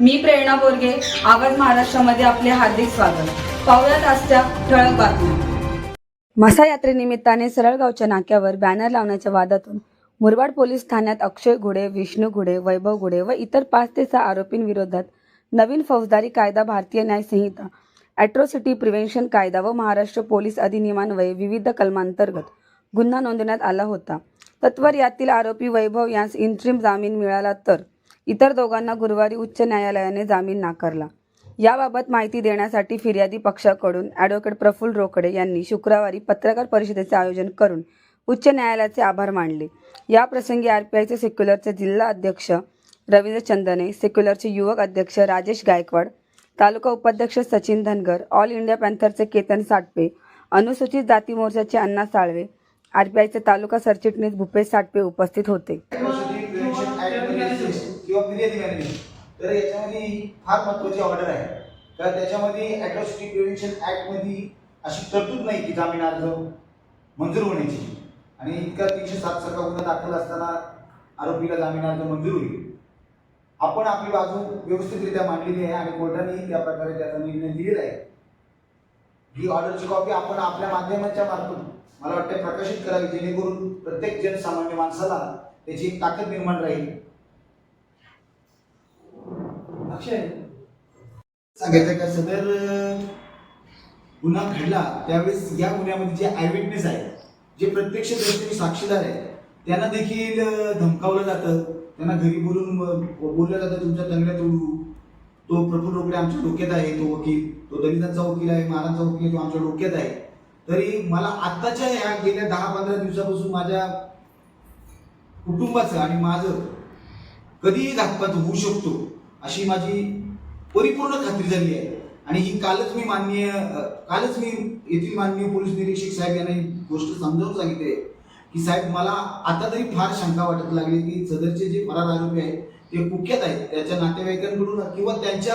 मी प्रेरणा बोरगे आवाज महाराष्ट्रामध्ये आपले हार्दिक स्वागत. पाहुयात आजच्या ठळक बातम्या. मसा यात्रेनिमित्ताने सरळगावच्या नाक्यावर बॅनर लावण्याच्या वादातून मुरबाड पोलीस ठाण्यात अक्षय घुडे विष्णू घुडे वैभव घुडे व इतर पाच ते सहा आरोपींविरोधात नवीन फौजदारी कायदा भारतीय न्याय संहिता ॲट्रॉसिटी प्रिव्हेन्शन कायदा व महाराष्ट्र पोलीस अधिनियमान्वये विविध कलमांतर्गत गुन्हा नोंदवण्यात आला होता. तत्वर यातील आरोपी वैभव यांस इंट्रीम जामीन मिळाला तर इतर दोघांना गुरुवारी उच्च न्यायालयाने जामीन नाकारला. याबाबत माहिती देण्यासाठी फिर्यादी पक्षाकडून ॲडव्होकेट प्रफुल्ल रोकडे यांनी शुक्रवारी पत्रकार परिषदेचे आयोजन करून उच्च न्यायालयाचे आभार मानले. या प्रसंगी आर पी आयचे सेक्युलरचे जिल्हा अध्यक्ष रवींद्र चंदने सेक्युलरचे युवक अध्यक्ष राजेश गायकवाड तालुका उपाध्यक्ष सचिन धनगर ऑल इंडिया पॅन्थरचे केतन साटपे अनुसूचित जाती मोर्चाचे अण्णा साळवे आर पी आयचे तालुका सरचिटणीस भूपेश साटपे उपस्थित होते. किंवा फिर्यादी मॅनेजमेंट तर याच्यामध्ये फार महत्त्वाची ऑर्डर आहे. तर त्याच्यामध्ये ॲट्रॉसिटी प्रिव्हेन्शन ॲक्टमध्ये अशी तरतूद नाही की जामीन अर्ज मंजूर होण्याची. आणि इतका तीनशे सात सरका गुन्हा दाखल असताना आरोपीला जामीन अर्ज मंजूर होईल. आपण आपली बाजू व्यवस्थितरित्या मांडलेली आहे आणि कोर्टानेही त्या प्रकारे त्याचा निर्णय दिलेला आहे. ही ऑर्डरची कॉपी आपण आपल्या माध्यमाच्या मार्फत मला वाटतं प्रकाशित करावी जेणेकरून प्रत्येक जनसामान्य माणसाला त्याची एक ताकद निर्माण राहील. अक्षय सांगायचं का सदर गुन्हा घडला त्यावेळेस या गुन्ह्यामध्ये जे आय विटनेस आहे जे प्रत्यक्षदर्शी साक्षीदार आहे त्यांना देखील धमकावलं जातं. त्यांना घरी बोलून बोललं जातं तुमच्या तंगड्या तोडू. तो प्रफुल्ल रोकडे आमच्या डोक्यात आहे तो वकील. तो दलितांचा वकील आहे महाराजांचा वकील आहे तो आमच्या डोक्यात आहे. तरी मला आत्ताच्या ह्या गेल्या दहा पंधरा दिवसापासून माझ्या कुटुंबाचं आणि माझं कधीही घातपात होऊ शकतो. अशी माझी परिपूर्ण खात्री झाली आहे. आणि ही कालच मी माननीय कालच मी येथील माननीय पोलीस निरीक्षक साहेब यांना ही गोष्ट समजावून सांगितले की साहेब मला आता तरी फार शंका वाटत लागली की सदरचे जे फरार आरोपी आहेत ते कुख्यात आहेत त्याच्या नातेवाईकांकडून किंवा त्यांच्या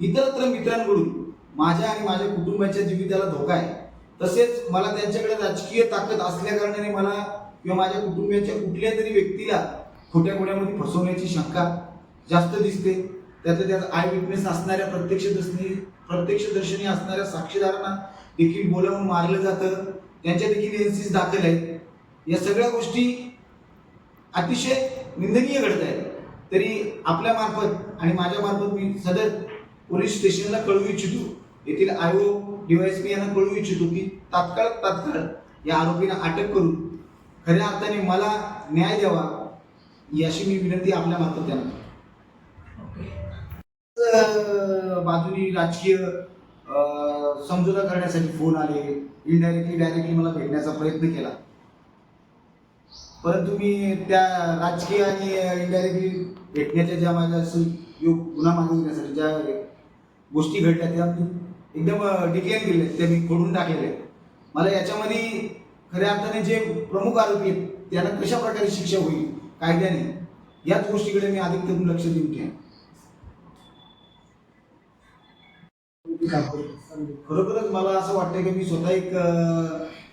इतरत्र मित्रांकडून माझ्या आणि माझ्या कुटुंबाच्या जीविताला धोका आहे. तसेच मला त्यांच्याकडे राजकीय ताकद असल्या कारणाने मला किंवा माझ्या कुटुंबियाच्या कुठल्या तरी व्यक्तीला खोट्या खोट्यामध्ये फसवण्याची शंका जास्त दिसते. त्याचं त्यात आय विटनेस असणाऱ्या प्रत्यक्षदर्शनी प्रत्यक्षदर्शनी असणाऱ्या साक्षीदारांना देखील बोलावून मारलं जातं. त्यांच्या देखील एनसीस दाखल आहेत. या सगळ्या गोष्टी अतिशय निंदनीय घडत आहेत. तरी आपल्या मार्फत आणि माझ्या मार्फत मी सदर पोलीस स्टेशनला कळवू इच्छितो. येथील आय आयो डीवायएसपी यांना कळवू इच्छितो की तात्काळ तात्काळ या आरोपींना अटक करून खऱ्या अर्थाने मला न्याय द्यावा याची मी विनंती आपल्या मार्फत त्यांना. बाजूनी राजकीय समजोता समझोता करण्यासाठी फोन आले. इनडायरेक्टली डायरेक्टली मला भेटण्याचा प्रयत्न केला. परंतु मी त्या राजकीय आणि इनडायरेक्टली भेटण्याच्या ज्या माझ्या असं योग गुन्हा मागवण्यासाठी ज्या गोष्टी घडल्या त्या एकदम डिक्लेअर केल्या. त्या मी खोडून टाकलेल्या मला याच्यामध्ये खऱ्या अर्थाने जे प्रमुख आरोपी आहेत त्यांना कशा प्रकारे शिक्षा होईल कायद्याने याच गोष्टीकडे मी अधिक करून लक्ष देऊन घ्या खरोखरच मला असं वाटतं की मी स्वतः एक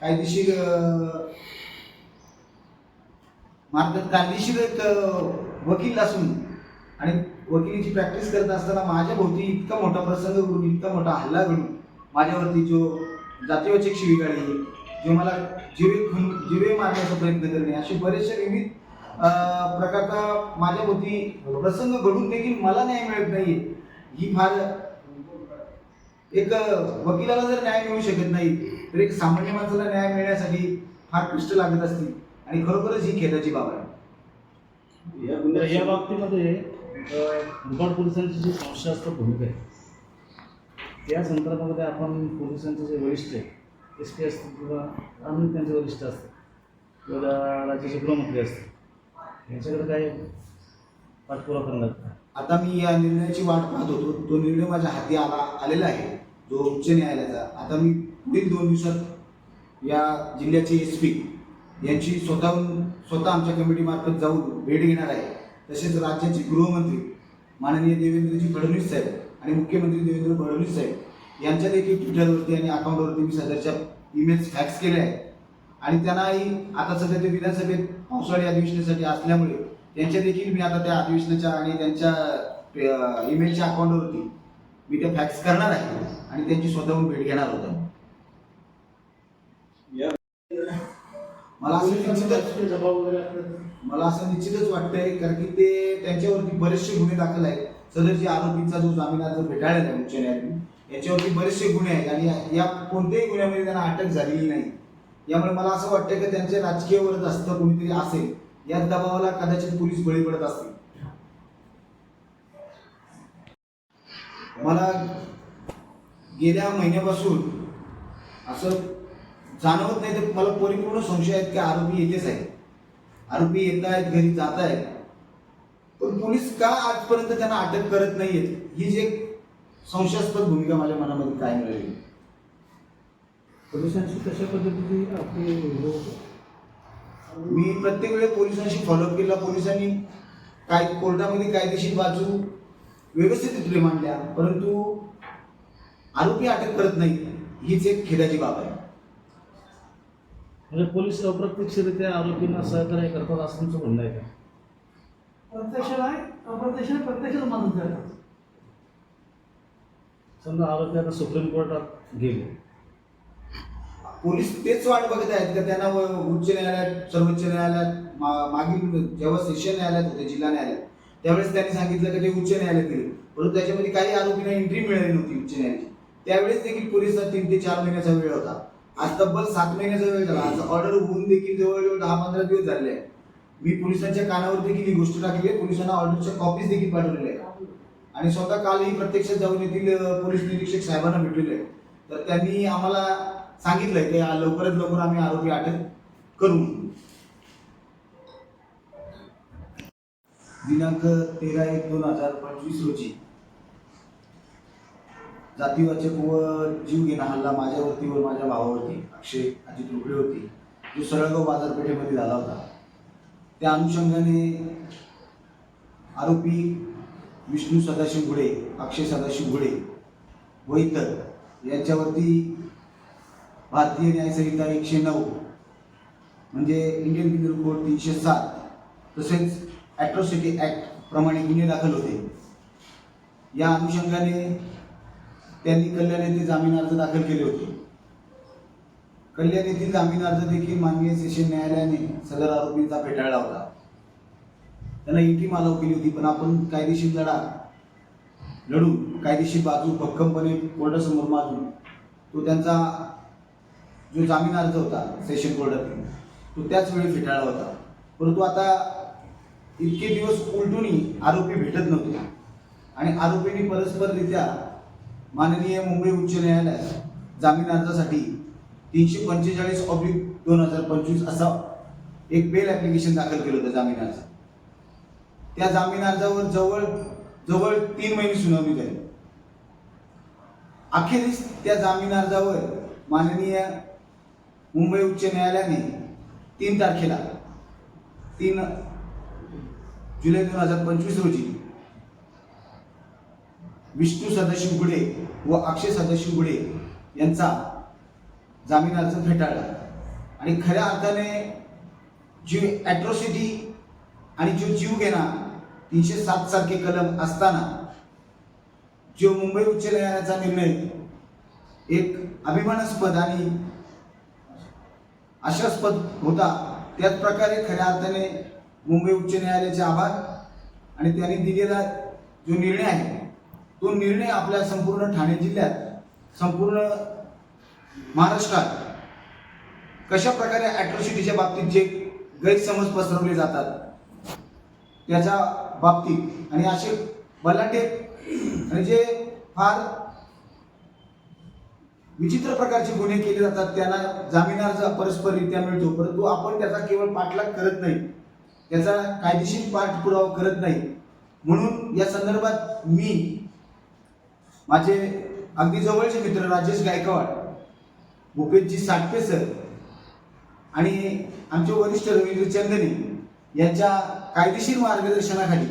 कायदेशीर मार्ग कायदेशीर एक वकील असून आणि वकिलीची प्रॅक्टिस करत असताना माझ्या भोवती इतका मोठा प्रसंग घडून इतका मोठा हल्ला घडून माझ्यावरती जो जातीवाचक शिवीगाळी जो मला जीवे खन जीवे मारण्याचा प्रयत्न करणे असे बरेचसे विविध प्रकारचा माझ्या भोवती प्रसंग घडून देखील मला न्याय मिळत नाही ही फार एक वकिलाला जर न्याय मिळू शकत नाही तर एक सामान्य माणसाला न्याय मिळण्यासाठी फार कष्ट लागत असतील आणि खरोखरच ही खेदाची बाब आहे या बाबतीमध्ये मुरबाड पोलिसांची जी संशयास्पद भूमिका आहे त्या संदर्भामध्ये आपण पोलिसांचे जे वरिष्ठ आहे एस पी असतील किंवा अजून त्यांचे वरिष्ठ असतात किंवा राज्याचे गृहमंत्री असतील यांच्याकडे काय पाठपुरावा करणार? आता मी या निर्णयाची वाट पाहत होतो तो निर्णय माझ्या हाती आला आलेला आहे जो उच्च न्यायालयाचा आता मी पुढील दोन दिवसात या जिल्ह्याचे एस पी यांची स्वतःहून स्वतः आमच्या कमिटीमार्फत जाऊन भेट घेणार आहे. तसेच राज्याचे गृहमंत्री माननीय देवेंद्रजी फडणवीस साहेब आणि मुख्यमंत्री देवेंद्र फडणवीस साहेब यांच्या देखील ट्विटरवरती आणि अकाउंटवरती मी सदरच्या ईमेल्स फॅक्स केले आहेत. आणि त्यांनाही आता सध्या ते विधानसभेत पावसाळी अधिवेशनासाठी असल्यामुळे त्यांच्या देखील मी आता त्या अधिवेशनाच्या आणि त्यांच्या ईमेलच्या अकाउंटवरती मी ते फॅक्स करणार आहे आणि त्यांची स्वतःहून भेट घेणार होतो. मला असं निश्चितच मला असं निश्चितच वाटतंय कारण की ते त्यांच्यावरती बरेचसे गुन्हे दाखल आहेत. सदरची आरोपीचा जो जामीन अर्ज फेटाळला आहे उच्च न्यायालयाने याच्यावरती बरेचसे गुन्हे आहेत आणि या- कोणत्याही गुन्ह्यामध्ये त्यांना अटक झालेली नाही. यामुळे मला असं वाटतं की त्यांचे राजकीय असतं कोणीतरी असेल. या दबावाला कदाचित पोलीस बळी पडत असतील. मला गेल्या महिन्यापासून असं जाणवत नाही तर मला परिपूर्ण संशय आहेत की आरोपी येतेच आहेत. आरोपी येत आहेत घरी जात आहेत. पण पोलीस का आजपर्यंत त्यांना अटक करत नाहीयेत? ही जी एक संशयास्पद भूमिका माझ्या मनामध्ये काय मिळाली पोलिसांशी कशा पद्धतीची आपली? मी प्रत्येक वेळी पोलिसांशी फॉलोअप केला. पोलिसांनी काय कोर्टामध्ये कायदेशीर बाजू व्यवस्थित मांडल्या परंतु आरोपी अटक करत नाही हीच एक खेदाची बाब आहे. म्हणजे पोलीस अप्रत्यक्षरित्या आरोपींना सहकार्य करतात असं तुमचं म्हणणं आहे का? प्रत्यक्ष नाही अप्रत्यक्ष प्रत्यक्षच मदत करतात समजा आरोपी आता सुप्रीम कोर्टात गेले. पोलीस तेच वाट बघत आहेत का त्यांना उच्च न्यायालयात सर्वोच्च न्यायालयात मा- मागील जेव्हा सेशन न्यायालयात होते जिल्हा न्यायालयात त्यावेळेस त्यांनी सांगितलं की ते उच्च न्यायालयात गेले. परंतु त्याच्यामध्ये काही आरोपींना एंट्री मिळाली नव्हती उच्च न्यायालयाची. त्यावेळेस देखील पोलिसात तीन ते चार महिन्याचा वेळ होता. आज तब्बल सात महिन्याचा वेळ झाला. आज ऑर्डर होऊन देखील जवळजवळ दहा पंधरा दिवस झाले आहे मी पोलिसांच्या कानावर देखील ही गोष्ट टाकली आहे. पोलिसांना ऑर्डरच्या कॉपीज देखील पाठवलेल्या आहेत. आणि स्वतः कालही प्रत्यक्षात जाऊन येथील पोलीस निरीक्षक साहेबांना भेटलेले आहे तर त्यांनी आम्हाला सांगितलंय की लवकरात लवकर आम्ही आरोपी अटक करू. दिनांक तेरा एक दोन हजार पंचवीस रोजी. जातीवाचक व जीव घेणा हल्ला माझ्यावरती व माझ्या भावावरती. अक्षय अजित होती. जो सरळगाव बाजारपेठेमध्ये झाला होता. त्या अनुषंगाने आरोपी विष्णू सदाशिव घुडे अक्षय सदाशिव घुडे व इतर यांच्यावरती भारतीय न्यायसंहिता एकशे नऊ म्हणजे इंडियन पिनल कोड तीनशे सात तसेच ॲट्रॉसिटी ॲक्ट प्रमाणे गुन्हे दाखल होते. या अनुषंगाने त्यांनी कल्याण येथे जामीन अर्ज दाखल केले होते. कल्याण येथील जामीन अर्ज देखील माननीय सेशन न्यायालयाने सदर आरोपींचा फेटाळला होता. त्यांना इटी मालव केली होती पण आपण कायदेशीर लढा लढून कायदेशीर बाजू भक्कमपणे कोर्टासमोर माजून तो त्यांचा जो जामीन अर्ज होता सेशन कोर्टातील तो त्याच वेळी फेटाळला होता. परंतु आता इतके दिवस उलटूनही आरोपी भेटत नव्हते. आणि आरोपींनी परस्पररित्या माननीय मुंबई उच्च न्यायालयात जामीन अर्जासाठी तीनशे पंचेचाळीस ऑब्लिक दोन हजार पंचवीस असा एक बेल ॲप्लिकेशन दाखल केलं होतं जामीन अर्ज त्या जामीन अर्जावर जवळ जवळ तीन महिने सुनावणी झाली. अखेरीस त्या जामीन अर्जावर माननीय मुंबई उच्च न्यायालयाने तीन तारखेला तीन जुलै दोन हजार पंचवीस रोजी विष्णू सदाशिव गुडे व अक्षय सदाशिव गुडे यांचा जामीन अर्ज फेटाळला. आणि खऱ्या अर्थाने जी ॲट्रॉसिटी आणि जो जीव घेणा तीनशे सात सारखे कलम असताना जो मुंबई उच्च न्यायालयाचा निर्णय एक अभिमानास्पद आणि आशास्पद होता त्याच प्रकारे खऱ्या अर्थाने मुंबई उच्च न्यायालयाचे आभार. आणि त्यांनी दिलेला जो निर्णय आहे तो निर्णय आपल्या संपूर्ण ठाणे जिल्ह्यात संपूर्ण महाराष्ट्रात कशा प्रकारे ॲट्रॉसिटीच्या बाबतीत जे गैरसमज पसरवले जातात त्याच्या बाबतीत आणि असे बलाढ्य आणि जे फार विचित्र प्रकारचे गुन्हे केले जातात त्यांना जामीन अर्ज परस्पररित्या मिळतो परंतु आपण त्याचा केवळ पाठलाग करत नाही. त्याचा कायदेशीर पाठपुरावा करत नाही. म्हणून या संदर्भात मी माझे अगदी जवळचे मित्र राजेश गायकवाड भूपेशजी साटपे सर आणि आमचे वरिष्ठ रवींद्र चंदनी यांच्या कायदेशीर मार्गदर्शनाखाली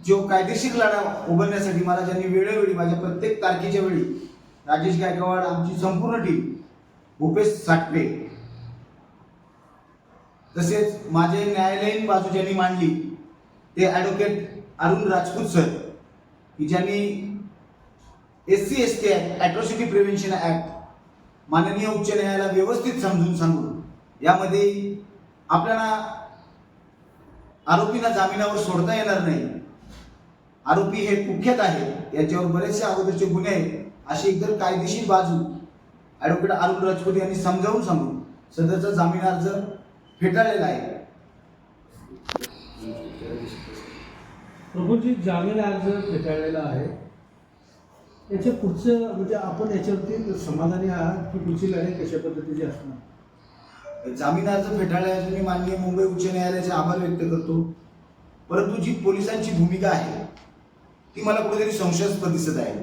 जो कायदेशीर लढा उभारण्यासाठी मला ज्यांनी वेळोवेळी माझ्या प्रत्येक तारखेच्या वेळी राजेश गायकवाड आमची संपूर्ण टीम भूपेश साटपे तसेच माझे न्यायालयीन बाजू ज्यांनी मांडली ते ॲडव्होकेट अरुण राजपूत सर की ज्यांनी S C S T act atrocity prevention act माननीय उच्च न्यायालयाला व्यवस्थित समजून सांगून यामध्ये आपल्याला आरोपींना जामिनावर सोडता येणार नाही. आरोपी हे कुख्यात आहे याच्यावर बरेचसे अगोदरचे गुन्हे आहेत अशी एकदम कायदेशीर बाजू ॲडव्होकेट अरुण राजपूत यांनी समजावून सांगून सदरचा जामीन अर्ज फेटाळलेला आहे. प्रभूजी जामीन अर्ज फेटाळलेला आहे. याच्या पुढचं म्हणजे आपण याच्यावरती समाधानी आहात की पुढची लढाई कशा पद्धतीची असणार? जामीन अर्ज फेटाळल्याचे मी माननीय मुंबई उच्च न्यायालयाचे आभार व्यक्त करतो. परंतु जी पोलिसांची भूमिका आहे ती मला कुठेतरी संशयास्पद दिसत आहे.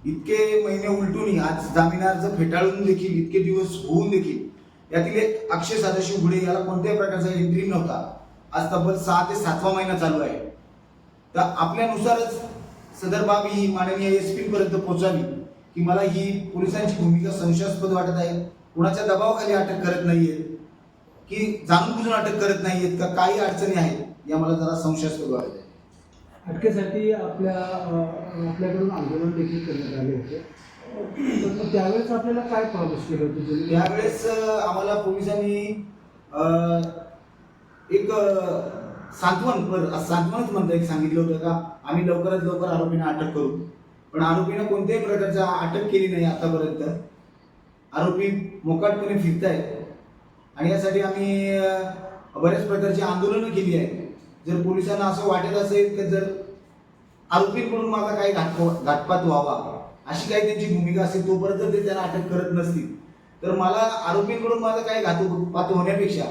इतके महिने उलटूनही आज जामीन अर्ज फेटाळून देखील इतके दिवस होऊन देखील यातील एक अक्षय सदाशिव घुडे याला कोणत्याही प्रकारचा एंट्री नव्हता. आज तब्बल सहा ते सातवा महिना चालू आहे. तर आपल्यानुसारच सदर बाब ही माननीय एस पीपर्यंत पोहोचावी की मला ही पोलिसांची भूमिका संशयास्पद वाटत आहे. कुणाच्या दबावाखाली अटक करत नाहीयेत की जाणूनबुजून अटक करत नाहीयेत का काही अडचणी आहेत या मला जरा संशयास्पद वाटत आहे. अटकेसाठी आपल्या आपल्याकडून आंदोलन देखील करण्यात आले होते. त्यावेळेस आपल्याला काय प्रॉमिस केलं होतं तुम्ही? त्यावेळेस आम्हाला पोलिसांनी एक अं, सांत्वन पर- सांत्वनच म्हणता एक सांगितलं होतं का? आम्ही लवकरात लवकर आरोपींना अटक करू. पण आरोपीनं कोणत्याही प्रकारचा अटक केली नाही आतापर्यंत. आरोपी मोकाटपणे फिरत आहेत आणि यासाठी आम्ही बऱ्याच प्रकारची आंदोलनं केली आहेत. जर पोलिसांना असं वाटत असेल की जर आरोपींकडून माझा काही घाट घातपात व्हावा. अशी काही त्यांची भूमिका असेल तोपर्यंत ते त्यांना अटक करत नसतील. तर मला आरोपींकडून माझा काही घातपात होण्यापेक्षा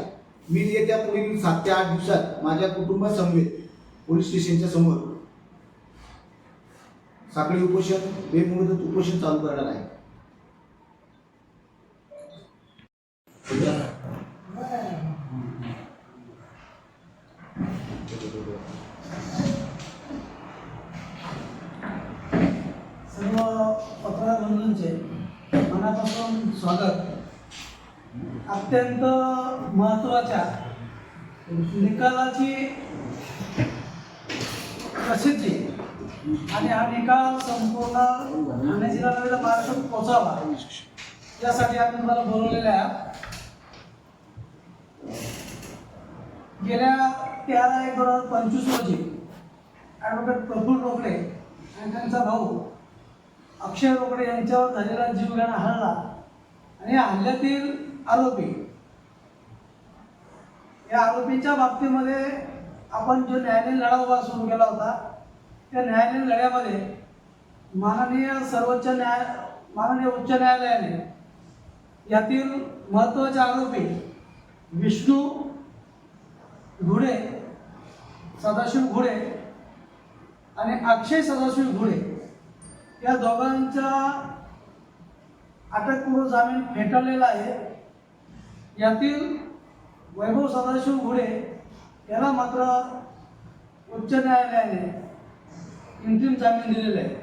मी येत्या पुढील सात ते आठ दिवसात माझ्या कुटुंबासमवेत पोलीस स्टेशनच्या समोर साखळी उपोषण बेमुदत उपोषण चालू करणार आहे सर्व पत्रकार बंधूंचे मनापासून स्वागत अत्यंत महत्त्वाच्या निकालाची प्रसिद्धी आणि हा निकाल संपूर्ण ठाणे जिल्ह्याला महाराष्ट्रात पोचावा त्यासाठी आम्ही तुम्हाला बोलवलेले आहात. गेल्या तेरा एक दोन हजार पंचवीस रोजी ॲडव्होकेट प्रफुल रोकडे आणि त्यांचा भाऊ अक्षय रोकडे यांच्यावर झालेला जीवघेणा हल्ला आणि या हल्ल्यातील आरोपी या आरोपींच्या बाबतीमध्ये आपण जो न्यायालयीन लढा उभा सुरू केला होता त्या न्यायालयीन लढ्यामध्ये माननीय सर्वोच्च न्याय माननीय उच्च न्यायालयाने यातील महत्त्वाचे आरोपी विष्णू घुडे सदाशिव घुडे आणि अक्षय सदाशिव घुडे या दोघांचा अटकपूर्व जामीन फेटाळलेला आहे. यातील वैभव सदाशिव घोडे याला मात्र उच्च न्यायालयाने अंतिम जामीन दिलेला आहे.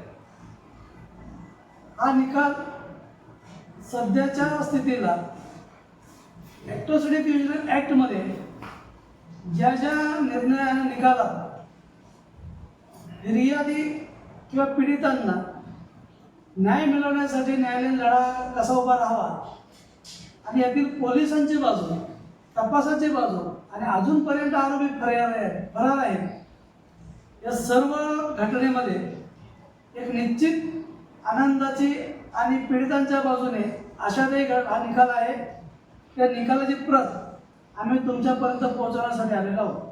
हा निकाल सध्याच्या स्थितीला ॲक्टोसिटी प्रिव्हेन्शन ॲक्टमध्ये ज्या ज्या निर्णयाने निकालात फिर्यादी किंवा पीडितांना न्याय मिळवण्यासाठी न्यायालयीन लढा कसा उभा राहावा आणि यातील पोलिसांची बाजू तपासाची बाजू आणि अजूनपर्यंत आरोपी फरार आहेत फरार आहेत. या सर्व घटनेमध्ये एक निश्चित आनंदाची आणि पीडितांच्या बाजूने अशातही घट हा निकाल आहे त्या निकालाची प्रत आम्ही तुमच्यापर्यंत पोहोचवण्यासाठी आलेलो आहोत.